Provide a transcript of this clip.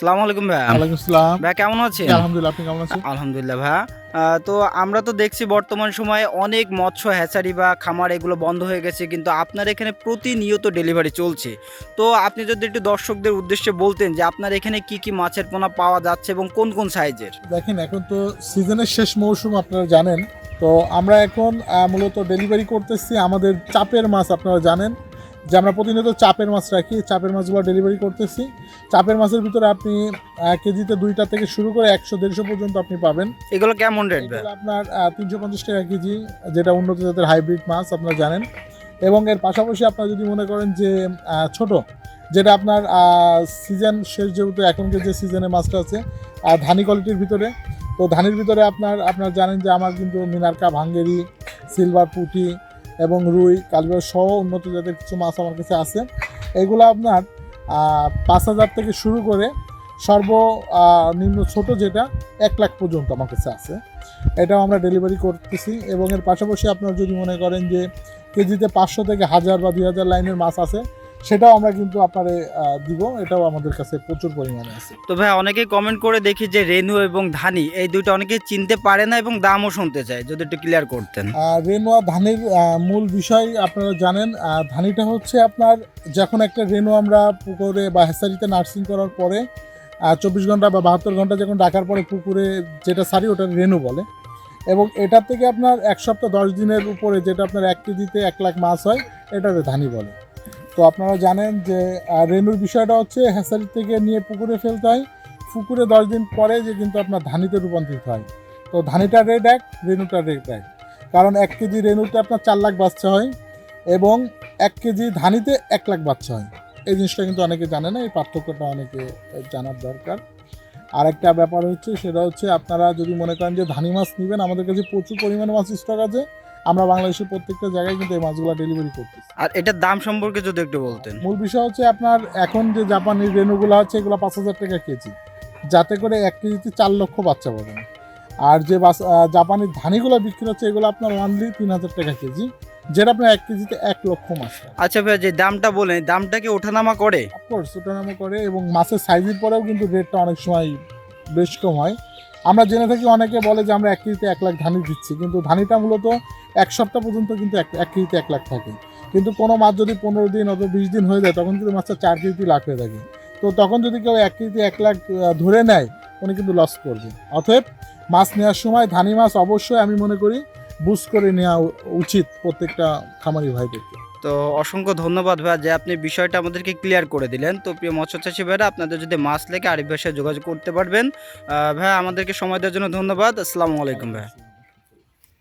সালামু আলাইকুম ভাইয়া ওয়ালাইকুম আসসালাম। ভাইয়া কেমন আছেন? আলহামদুলিল্লাহ আপনি কেমন আছেন? আলহামদুলিল্লাহ ভাইয়া তো আমরা তো দেখছি বর্তমান সময়ে অনেক মৎস্য হ্যাচারি বা খামার এগুলো বন্ধ হয়ে গেছে কিন্তু আপনার এখানে প্রতিনিয়ত ডেলিভারি চলছে। তো আপনি যদি একটু দর্শকদের উদ্দেশ্যে বলতেন যে আপনার এখানে কি কি মাছের পোনা পাওয়া যাচ্ছে এবং কোন কোন সাইজের? দেখেন এখন তো সিজনের শেষ মৌসুম আপনারা জানেন। তো আমরা এখন মূলত ডেলিভারি করতেছি আমাদের চাপের মাছ আপনারা জানেন। যে আমরা প্রতিনিয়ত চাপের মাছ রাখি চাপের মাছগুলো ডেলিভারি করতেছি। চাপের মাছের ভিতরে আপনি কেজিতে দুইটা থেকে শুরু করে একশো দেড়শো পর্যন্ত আপনি পাবেন। এগুলো কেমন রেট আপনার তিনশো পঞ্চাশ টাকা কেজি যেটা উন্নত জাতের হাইব্রিড মাছ আপনারা জানেন। এবং এর পাশাপাশি আপনারা যদি মনে করেন যে ছোট যেটা আপনার সিজন শেষ যেহেতু এখনকার যে সিজনে মাছটা আছে ধানি কোয়ালিটির ভিতরে। তো ধানির ভিতরে আপনার আপনার জানেন যে আমার কিন্তু মিনারকা ভাঙ্গেরি সিলভার পুঁটি এবং রুই, কালবের সহ উন্নত জাতের কিছু মাছ আমার কাছে আছে। এগুলো আপনার পাঁচ হাজার থেকে শুরু করে সর্ব নিম্ন ছোট যেটা এক লাখ পর্যন্ত আমার কাছে আছে। এটাও আমরা ডেলিভারি করতেছি এবং এর পাশাপাশি আপনার যদি মনে করেন যে কেজিতে পাঁচশো থেকে হাজার বা দুই হাজার লাইনের মাছ আছে সেটাও আমরা কিন্তু আপনারে দিব। এটাও আমাদের কাছে প্রচুর পরিমাণে আছে। তো ভাই অনেকেই কমেন্ট করে দেখি যে রেনু এবং ধানি এই দুটো অনেকেই চিনতে পারে না এবং দামও শুনতে চায়। যদি একটু ক্লিয়ার করতেন। রেনোয়া ধানের মূল বিষয় আপনারা জানেন ধানিটা হচ্ছে আপনার যখন একটা রেনু আমরা পুকুরে বা হেসারিতে নার্সিং করার পরে চব্বিশ ঘণ্টা বা বাহাত্তর ঘণ্টা যখন ডাকার পরে পুকুরে যেটা সারি ওটা রেনু বলে। এবং এটার থেকে আপনার এক সপ্তাহ দশ দিনের উপরে যেটা আপনার এক কেজিতে এক লাখ মাছ হয় এটাতে ধানি বলে। তো আপনারা জানেন যে রেনুর বিষয়টা হচ্ছে হেসারি থেকে নিয়ে পুকুরে ফেলতে হয়। পুকুরে দশ দিন পরে যে কিন্তু আপনার ধানিতে রূপান্তরিত হয়। তো ধানিটা রেট এক রেনুটা রেট এক। কারণ এক কেজি রেনুতে আপনার চার লাখ বাচ্চা হয় এবং এক কেজি ধানিতে এক লাখ বাচ্চা হয়। এই জিনিসটা কিন্তু অনেকে জানে না, এই পার্থক্যটা অনেকে জানার দরকার। আর একটা ব্যাপার হচ্ছে, সেটা হচ্ছে আপনারা যদি মনে করেন যে ধানি মাছ নেবেন, আমাদের কাছে প্রচুর পরিমাণে মাছ স্টক আছে। আমরা বাংলাদেশের প্রত্যেকটা জায়গায় কিন্তু এই মাছগুলো ডেলিভারি করতেছি। আর এটার দাম সম্পর্কে যদি একটু বলতেন। মূল বিষয় হচ্ছে আপনার এখন যে জাপানি রেনুগুলো আছে এগুলো পাঁচ হাজার টাকা কেজি। যাতে করে এক কেজিতে চার লক্ষ বাচ্চা পাবেন। আর যে জাপানি ধানিগুলো বিক্রি হচ্ছে এগুলো আপনার ওয়ানলি তিন হাজার টাকা কেজি যেটা আপনার এক কেজিতে এক লক্ষ মাছ আচ্ছা ভাই যে দামটা বলেন দামটা কি ওঠানামা করে? অফকোর্স ওঠানামা করে এবং মাছের সাইজের পরেও কিন্তু রেটটা অনেক সময় বেশ কম হয়। আমরা জেনে থাকি অনেকে বলে যে আমরা এক কেজিতে এক লাখ ধানি দিচ্ছি, কিন্তু ধানিটা মূলত এক সপ্তাহ পর্যন্ত কিন্তু এক এক কেজিতে এক লাখ থাকে। কিন্তু কোনো মাছ যদি পনেরো দিন অথবা বিশ দিন হয়ে যায়, তখন কিন্তু মাছটা চার কেজিতে লাখ হয়ে থাকে। তো তখন যদি কেউ এক কেজিতে এক লাখ ধরে নেয়, উনি কিন্তু লস করবে। অতএব মাছ নেওয়ার সময় ধানি মাছ অবশ্যই আমি মনে করি বুঝ করে নেওয়া উচিত প্রত্যেকটা খামারি ভাইদেরকে। তো অসংখ্য ধন্যবাদ ভাইয়া যে আপনি বিষয়টা আমাদেরকে ক্লিয়ার করে দিলেন। তো প্রিয় মৎস্য চাষী ভাইরা, আপনাদের যদি মাছ লেগে আরিফ সাথে যোগাযোগ করতে পারবেন ভাইয়া ভাই, আমাদেরকে সময় দেওয়ার জন্য ধন্যবাদ। আসসালামু আলাইকুম ভাই।